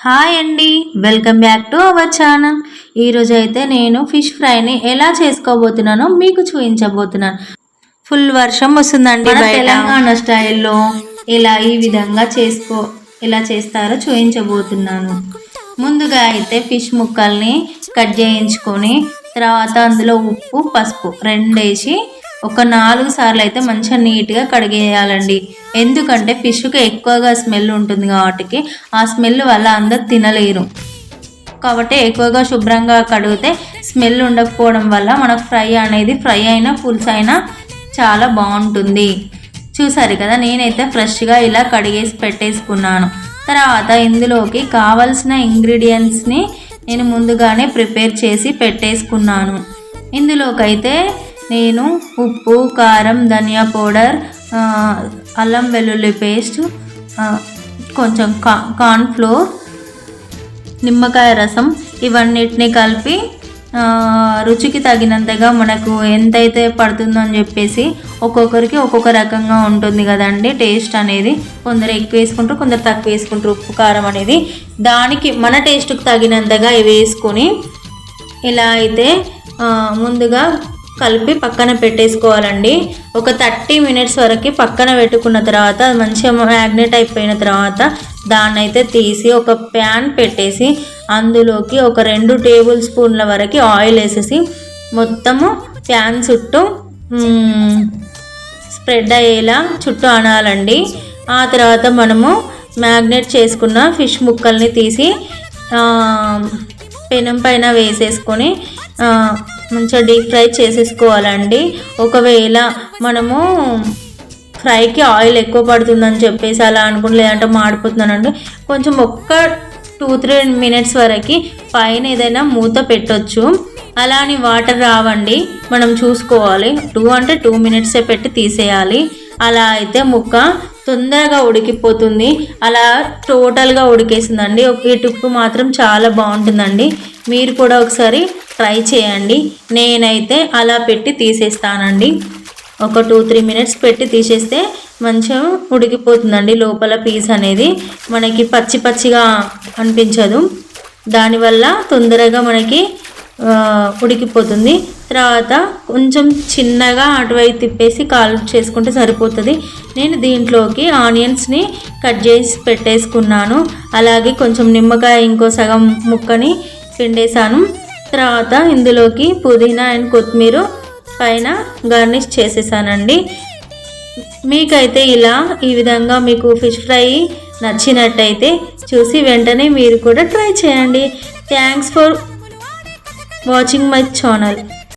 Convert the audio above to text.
Hi అండి. Welcome back to our channel. ఈరోజు అయితే నేను ఫిష్ ఫ్రైని ఎలా చేసుకోబోతున్నానో మీకు చూపించబోతున్నాను. ఫుల్ వర్షం వస్తుందండి. తెలంగాణ స్టైల్లో ఇలా ఈ విధంగా చేసుకో ఎలా చేస్తారో చూపించబోతున్నాను. ముందుగా అయితే ఫిష్ ముక్కల్ని కట్ చేయించుకొని తర్వాత అందులో ఉప్పు పసుపు రెండేసి ఒక నాలుగు సార్లు అయితే మంచిగా నీట్గా కడిగేయాలండి. ఎందుకంటే ఫిష్కి ఎక్కువగా స్మెల్ ఉంటుంది కాబట్టి ఆ స్మెల్ వల్ల అందరు తినలేరు. కాబట్టి ఎక్కువగా శుభ్రంగా కడిగితే స్మెల్ ఉండకపోవడం వల్ల మనకు ఫ్రై అనేది ఫ్రై అయినా పులుసు అయినా చాలా బాగుంటుంది. చూసారు కదా నేనైతే ఫ్రెష్గా ఇలా కడిగేసి పెట్టేసుకున్నాను. తర్వాత ఇందులోకి కావలసిన ఇంగ్రీడియంట్స్ని నేను ముందుగానే ప్రిపేర్ చేసి పెట్టేసుకున్నాను. ఇందులోకైతే నేను ఉప్పు కారం ధనియా పౌడర్ అల్లం వెల్లుల్లి పేస్ట్ కొంచెం కా కార్న్ ఫ్లోర్ నిమ్మకాయ రసం ఇవన్నిటిని కలిపి రుచికి తగినంతగా మనకు ఎంతైతే పడుతుందో అని చెప్పేసి ఒక్కొక్కరికి ఒక్కొక్క రకంగా ఉంటుంది కదండి టేస్ట్ అనేది. కొందరు ఎక్కువ వేసుకుంటారు కొందరు తక్కువ వేసుకుంటారు ఉప్పు కారం అనేది. దానికి మన టేస్ట్కి తగినంతగా ఇవి వేసుకొని ఇలా అయితే ముందుగా కలిపి పక్కన పెట్టేసుకోవాలండి. ఒక థర్టీ మినిట్స్ వరకు పక్కన పెట్టుకున్న తర్వాత అది మంచిగా మ్యాగ్నెట్ అయిపోయిన తర్వాత దాన్ని అయితే తీసి ఒక ప్యాన్ పెట్టేసి అందులోకి ఒక రెండు టేబుల్ స్పూన్ల వరకు ఆయిల్ వేసేసి మొత్తము ప్యాన్ చుట్టూ స్ప్రెడ్ అయ్యేలా చుట్టూ అనాలండి. ఆ తర్వాత మనము మ్యాగ్నెట్ చేసుకున్న ఫిష్ ముక్కల్ని తీసి పెనం పైన వేసేసుకొని మంచిగా డీప్ ఫ్రై చేసేసుకోవాలండి. ఒకవేళ మనము ఫ్రైకి ఆయిల్ ఎక్కువ పడుతుందని చెప్పేసి అలా అనుకుంటే లేదంటే మాడిపోతున్నానండి కొంచెం ఒక్క టూ త్రీ మినిట్స్ వరకు పైన ఏదైనా మూత పెట్టొచ్చు. అలా అని వాటర్ రావండి. మనం చూసుకోవాలి. టూ అంటే టూ మినిట్సే పెట్టి తీసేయాలి. అలా అయితే ముక్క తొందరగా ఉడికిపోతుంది. అలా టోటల్గా ఉడికేసిందండి. ఈ టిప్పు మాత్రం చాలా బాగుంటుందండి. మీరు కూడా ఒకసారి ట్రై చేయండి. నేనైతే అలా పెట్టి తీసేస్తానండి. ఒక టూ త్రీ మినిట్స్ పెట్టి తీసేస్తే మంచిగా ఉడికిపోతుందండి లోపల పీస్ అనేది. మనకి పచ్చి పచ్చిగా అనిపించదు. దానివల్ల తొందరగా మనకి ఉడికిపోతుంది. తర్వాత కొంచెం చిన్నగా అటువైపు తిప్పేసి కాలు చేసుకుంటే సరిపోతుంది. నేను దీంట్లోకి ఆనియన్స్ని కట్ చేసి పెట్టేసుకున్నాను. అలాగే కొంచెం నిమ్మకాయ ఇంకో సగం ముక్కని పిండేశాను. తర్వాత ఇందులోకి పుదీనా అండ్ కొత్తిమీర పైన గార్నిష్ చేసేసానండి. మీకైతే ఇలా ఈ విధంగా మీకు ఫిష్ ఫ్రై నచ్చినట్టయితే చూసి వెంటనే మీరు కూడా ట్రై చేయండి. Thanks for watching my channel.